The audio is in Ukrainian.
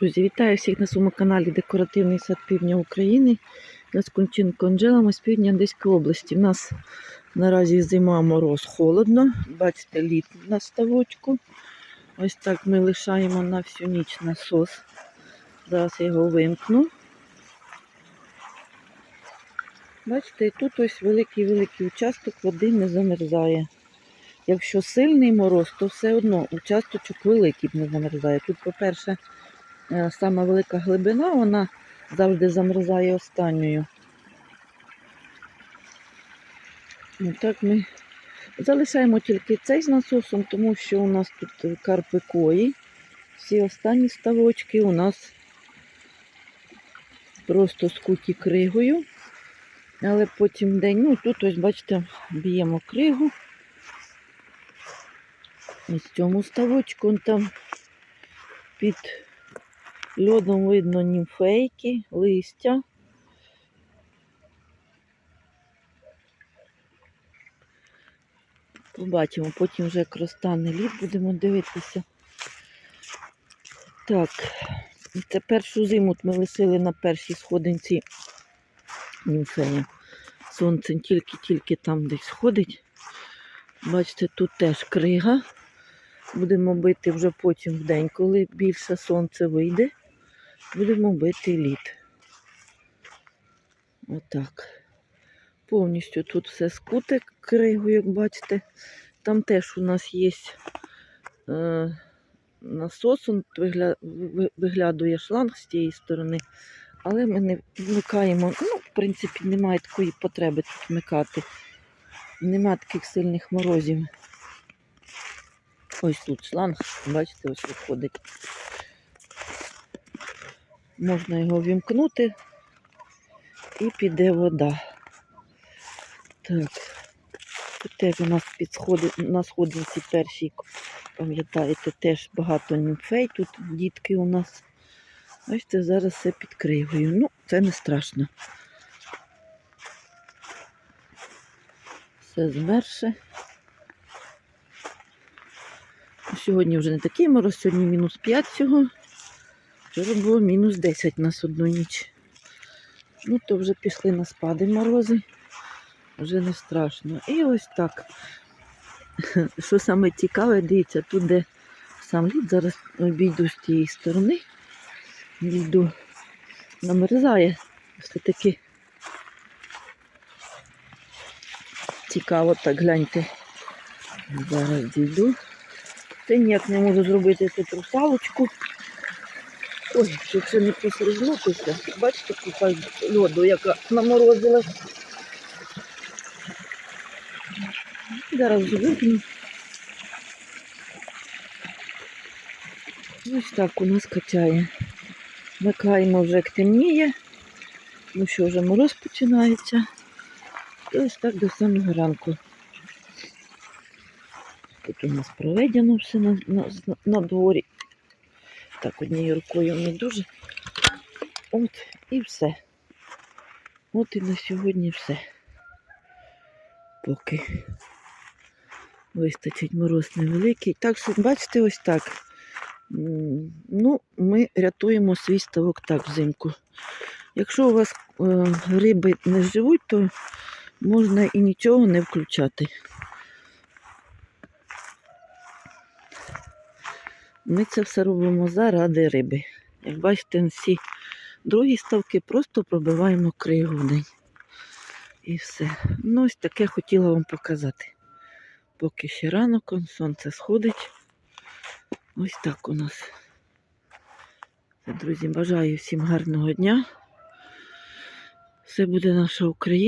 Друзі, вітаю всіх на своєму каналі Декоративний сад Півдня України. Кончинко Анджела, ми з півдня Одеської області. У нас наразі зима, мороз, холодно. Бачите, лід на ставочку. Ось так ми лишаємо на всю ніч насос. Зараз я його вимкну. Бачите, і тут ось великий-великий участок води не замерзає. Якщо сильний мороз, то все одно участочок великий не замерзає. Тут, по-перше, сама велика глибина, вона завжди замерзає останньою. Ну, так ми залишаємо тільки цей з насосом, тому що у нас тут карпи кої. Всі останні ставочки у нас просто скуті кригою. Але потім день, ну тут ось, бачите, б'ємо кригу. Ось цьому ставочку там під льодом видно німфейки, листя. Побачимо, потім вже як розтане лід, будемо дивитися. Так, це першу зиму ми лишили на першій сходинці німфея. Сонце тільки-тільки там десь ходить. Бачите, тут теж крига. Будемо бити вже потім в день, коли більше сонце вийде. Будемо бити лід. Отак. Повністю тут все скуте кригу, як бачите. Там теж у нас є е, насос, он вигля... виглядує шланг з тієї сторони, але ми не вмикаємо. Ну, в принципі, немає такої потреби тут вмикати. Нема таких сильних морозів. Ось тут шланг, бачите, ось виходить. Можна його вімкнути і піде вода. Так. Теж у нас під сходи, на сходинці першій, пам'ятаєте, теж багато німфей. Тут дітки у нас. Бачите, зараз все під кривою. Ну, це не страшно. Все змерше. Сьогодні вже не такий мороз, сьогодні мінус 5 всього. Вчора було мінус 10 нас одну ніч. Ну, то вже пішли на спади морози. Вже не страшно. І ось так. Що саме цікаве, дивіться, тут де сам лід, зараз обійду з тієї сторони. Йду, намерзає. Все-таки цікаво, так гляньте. Зараз дійду. Та ніяк не можу зробити тут русалочку. Ой, щоб це не посрізнутися. Бачите, купа льоду, яка наморозилась. Зараз випну. Ось так у нас качає. Вмикаємо вже як темніє, ну що вже мороз починається. І ось так до самого ранку. Тут у нас проведено все на, на, на дворі. Так, однією рукою не дуже. От і все. От і на сьогодні все. Поки вистачить мороз невеликий. Так що, бачите, ось так. Ну, ми рятуємо свій ставок так взимку. Якщо у вас е, риби не живуть, то можна і нічого не включати. Ми це все робимо заради риби. Як бачите, всі другі ставки просто пробиваємо кригу в день. І все. Ну, ось таке хотіла вам показати. Поки ще ранок, сонце сходить. Ось так у нас. Друзі, бажаю всім гарного дня. Все буде наша Україна.